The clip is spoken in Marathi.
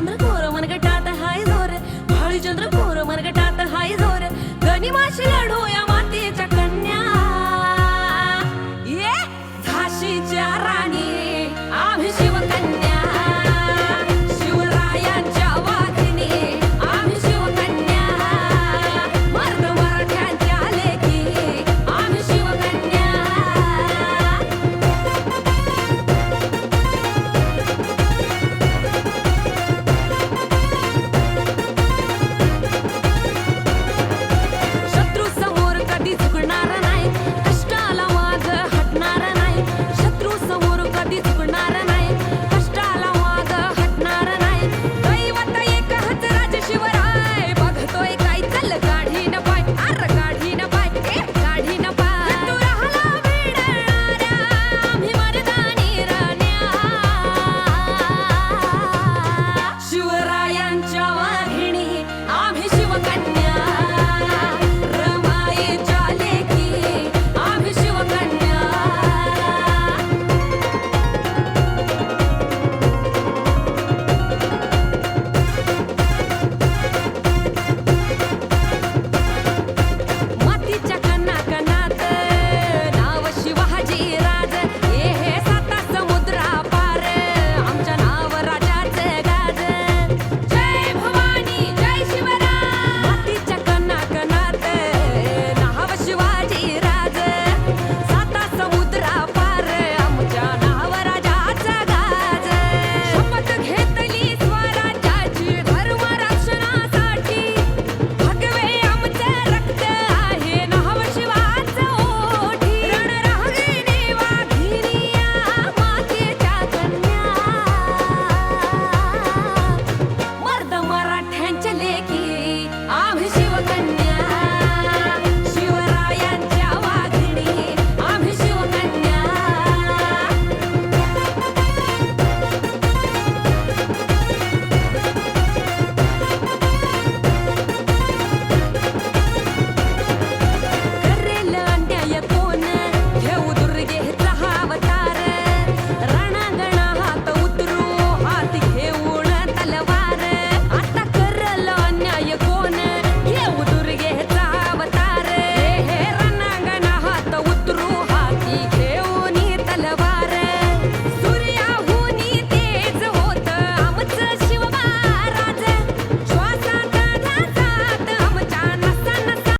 चंद्रकोर मनगटात हाय झोर भाळीचंद्रकोर मनगटात हाय झोर गणिमाशी लाडू या मातेच्या कन्या. ये झाशीच्या राणी आम्ही supernatural.